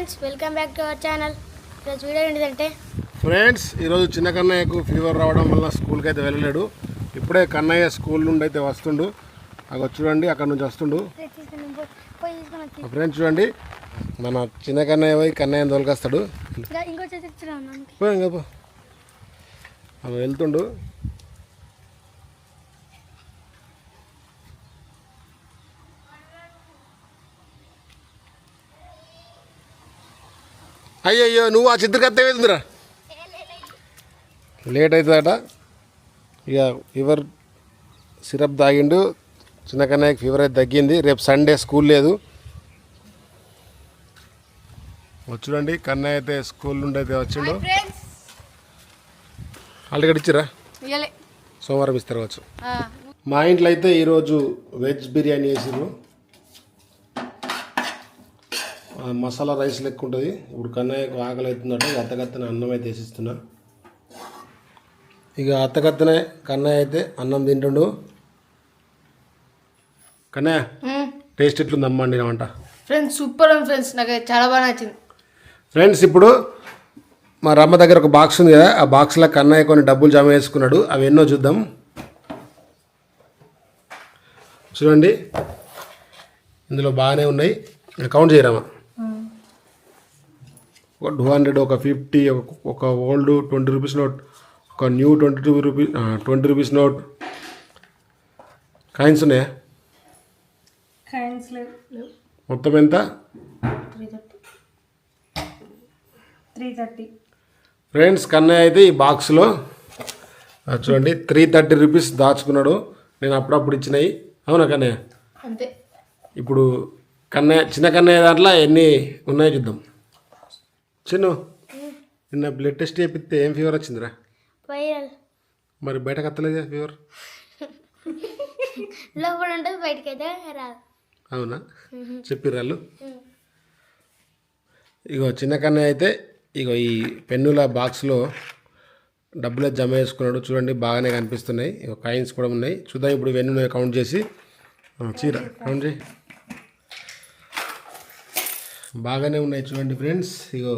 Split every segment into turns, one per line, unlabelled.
Friends welcome back to our channel. ఈరోజు video ఏంటిదంటే
friends ఈరోజు చిన్న కన్నయ్యకు ఫీవర్ రావడం వల్ల స్కూల్కి అయితే వెళ్ళలేడు. ఇప్పుడే కన్నయ్య స్కూల్ నుండి అయితే వస్తుండు. అక్కడ చూడండి అక్కడ నుంచి వస్తుండు. ఫ్రెండ్స్ చూడండి. మన చిన్న కన్నయ్య పోయి కన్నయ్యని తోలుకొస్తాడు. వెళ్తుండు. అయ్యయ్యో నువ్వు ఆ చిత్రకత్త వేస్తుందిరా లేట్ అవుతుందట. ఇక ఫీవర్ సిరప్ తాగిండు చిన్న కన్నయ్యకి ఫీవర్ అయితే తగ్గింది. రేపు సండే స్కూల్ లేదు. వచ్చుడండి కన్నయ్య అయితే స్కూల్ నుండి అయితే వచ్చిండు. ఆల్రెడీ ఇచ్చిరా సోమవారం ఇస్తారు వచ్చు మా ఇంట్లో అయితే ఈరోజు వెజ్ బిర్యానీ వేసిర్రు మసాలా రైస్ లెక్క ఉంటుంది. ఇప్పుడు కన్నయ్యకు ఆకలి అవుతుందట అత్తగత్తనే అన్నం అయితే వేసిస్తున్నా ఇక అత్తగత్తనే కన్నయ్య అయితే అన్నం తింటుండు. కన్నయ్య టేస్ట్ ఎట్లుంది అమ్మ అండి వంట?
ఫ్రెండ్స్ సూపర్ ఉంది ఫ్రెండ్స్. నాకు చాలా బాగా నచ్చింది.
ఫ్రెండ్స్ ఇప్పుడు మా రమ్మ దగ్గర ఒక బాక్స్ ఉంది కదా ఆ బాక్స్లో కన్నయ్య కొన్ని డబ్బులు జమ చేసుకున్నాడు. అవి ఎన్నో చూద్దాం. చూడండి. ఇందులో బాగానే ఉన్నాయి. కౌంట్ చేయరామా? ఒక టూ హండ్రెడ్ ఒక ఫిఫ్టీ ఒక ఓల్డ్ ట్వంటీ రూపీస్ నోట్ ఒక new twenty two rupees twenty rupees note coins ఉన్నాయా? మొత్తం ఎంత? ఫ్రెండ్స్ కన్నయ్య అయితే ఈ బాక్స్లో చూడండి త్రీ థర్టీ రూపీస్ దాచుకున్నాడు. నేను అప్పుడప్పుడు ఇచ్చినాయి అవునా కన్నయ్య?
అంతే.
ఇప్పుడు కన్నయ్య చిన్న కన్నయ్య దాంట్లో ఎన్ని ఉన్నాయో చూద్దాం. చిన్ను నిన్న బ్లడ్ టెస్ట్ చేపిస్తే ఏం ఫీవర్ వచ్చిందిరా?
వైరల్
మరి బయటకు వస్తలేదా ఫీవర్
లోపల ఉంటుంది బయటకి అయితే రాదు.
అవునా? చెప్పిర్రు వాళ్ళు? ఇగో చిన్న కన్నయ్య అయితే ఇగో ఈ పెన్నుల బాక్స్లో డబ్బులు జమ చేసుకున్నాడు. చూడండి బాగానే కనిపిస్తున్నాయి. ఇగో కాయిన్స్ కూడా ఉన్నాయి. చూద్దాం ఇప్పుడు ఇవన్నీ ఉన్నాయి కౌంట్ చేసి చీర కౌంట్ చేయి. బాగానే ఉన్నాయి చూడండి ఫ్రెండ్స్. ఇగో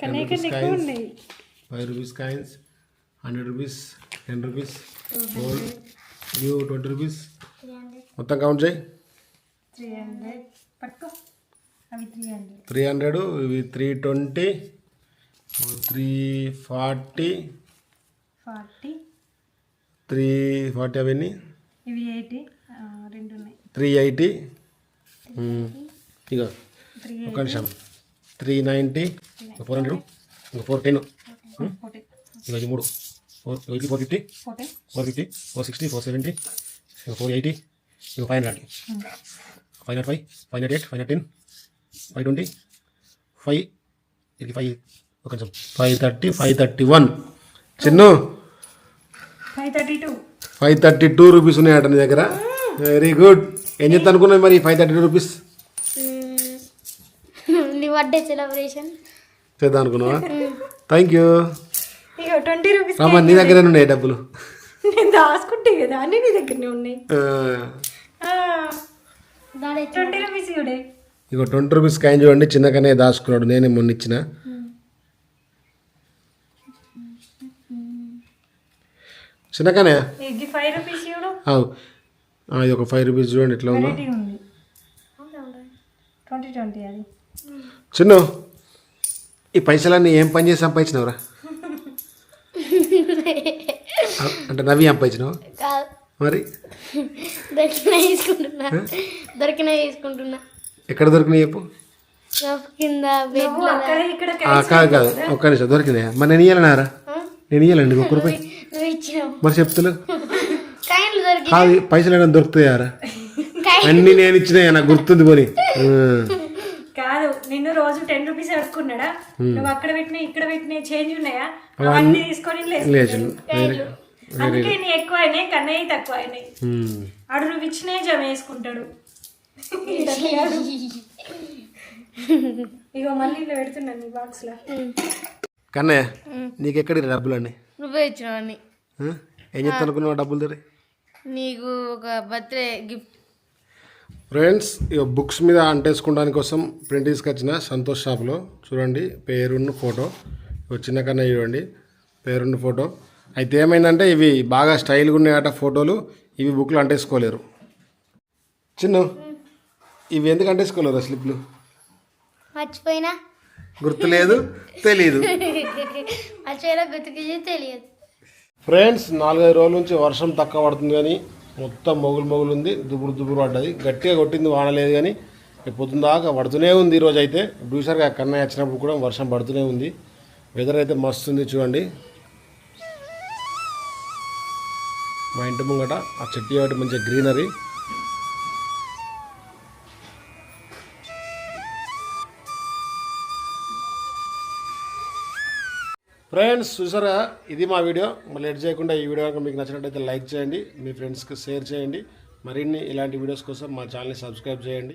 ten rupees coins five rupees coins hundred rupees ten rupees gold new twenty rupees మొత్తం కౌంట్ చేయి.
Three hundred.
ఇవి three twenty three forty
forty.
Three forty అవన్నీ. Three eighty. ఇక
త్రీ
ఒక నిమిషం. త్రీ నైంటీ ఫోర్ హండ్రెడ్ ఇంకా four ten ఇది మూడు ఫోర్ ఇది four fifty four fifty four sixty four seventy ఇక ఫోర్ ఎయిటీ ఇక five hundred five nought five five nought eight five nought ten five twenty five ఇది five ఒక నిమిషం. Five thirty five thirty one Chinnu.
Five thirty two
five thirty two rupees ఉన్నాయట నీ దగ్గర. Very good ఏం చెప్తా అనుకున్నావు మరి? Five thirty two rupees
birthday celebration
చేద్దాం అనుకున్నావా థ్యాంక్ యూ
ఇక ట్వంటీ రూపీస్
రామా నీ దగ్గరే ఉన్నాయి డబ్బులు.
నేను దాచుకుంటే కదా అన్నీ నీ దగ్గరనే ఉన్నాయి. ట్వంటీ రూపీస్ ఇవిడే
ఇగో ట్వంటీ రూపీస్ కాయిన్ చూడండి చిన్నగానే దాచుకున్నాడు నేనే మొన్న ఇచ్చిన చిన్నగానే
ఇది
ఒక ఫైవ్ రూపీస్ చూడండి ఎట్లా ఉంది.
ట్వంటీ ట్వంటీ అది.
చిన్ను ఈ పైసలన్నీ ఏం పని చేసి సంపాదించినవరా? అంటే నవ్వి సంపాదించినావు? మరి?
దొరికిన తీసుకుంటున్నా దొరికిన తీసుకుంటున్నా
ఎక్కడ దొరికినాయి చెప్పు?
కింద
కాదు కాదు. ఒక్క నిమిషం దొరికినాయా? మరి నేను ఇయ్యాలన్నారా నేను ఇయ్యాలండి ఒక్క రూపాయి. మరి
దొరికి
కాదు పైసలు ఏమైనా దొరుకుతాయారా? అన్నీ నేను ఇచ్చినాయి? నాకు గుర్తుంది పోని.
నిన్ను రోజు టెన్ రూపీస్ అడుక్కున్నాడా నువ్వు అక్కడ పెట్టిన ఇక్కడ పెట్టిన చేంజ్ ఉన్నాయా? అవన్నీ తీసుకొని లేదు అందుకే నీ ఎక్కువ అయినాయి కన్నయ్య తక్కువ అయినాయి.
ఉమ్.
ఆడు నువ్వు ఇచ్చినే జమ వేసుకుంటాడు. ఇగో మళ్ళీ ఇలా పెడుతున్నాను నీ బాక్స్లో
కన్నయ్య నీకు ఎక్కడి డబ్బులు అండి
నువ్వే ఇచ్చినావని
ఏం చెప్తా అనుకున్నావు డబ్బులు తెరి?
నీకు ఒక బర్త్డే గిఫ్ట్
ఫ్రెండ్స్ ఇక బుక్స్ మీద అంటేసుకోవడానికి కోసం ప్రింట్ తీసుకొచ్చిన సంతోష్ షాప్లో చూడండి పేరున్న ఫోటో ఇక చిన్న కన్నా చూడండి పేరున్న ఫోటో అయితే ఏమైందంటే ఇవి బాగా స్టైల్గా ఉన్నాయట ఫోటోలు ఇవి బుక్లు అంటేసుకోలేరు. చిన్న ఇవి ఎందుకు అంటేసుకోలేరు స్లిప్లు
మర్చిపోయినా?
గుర్తులేదు?
మర్చిపోయినా గుర్తుకి తెలియదు
ఫ్రెండ్స్ నాలుగైదు రోజుల నుంచి వర్షం తక్కువ పడుతుంది కానీ మొత్తం మొగులు మొగులు ఉంది దుబురు దుబురు పడ్డది. గట్టిగా కొట్టింది వానలేదు కానీ ఇక పొద్దున్న దాకా పడుతూనే ఉంది ఈరోజు అయితే డ్యూసర్గా కన్నయ్య వచ్చినప్పుడు కూడా వర్షం పడుతూనే ఉంది. వెదర్ అయితే మస్తు ఉంది చూడండి. మా ఇంటి ముంగట ఆ చెట్టు ఒకటి మంచి గ్రీనరీ ఫ్రెండ్స్ చూసారా? ఇది మా వీడియో. మళ్ళీ ఎడ్ చేయకుండా ఈ వీడియో కనుక మీకు నచ్చినట్టయితే లైక్ చేయండి మీ ఫ్రెండ్స్కి షేర్ చేయండి. మరిన్ని ఇలాంటి వీడియోస్ కోసం మా ఛానల్ని సబ్స్క్రైబ్ చేయండి.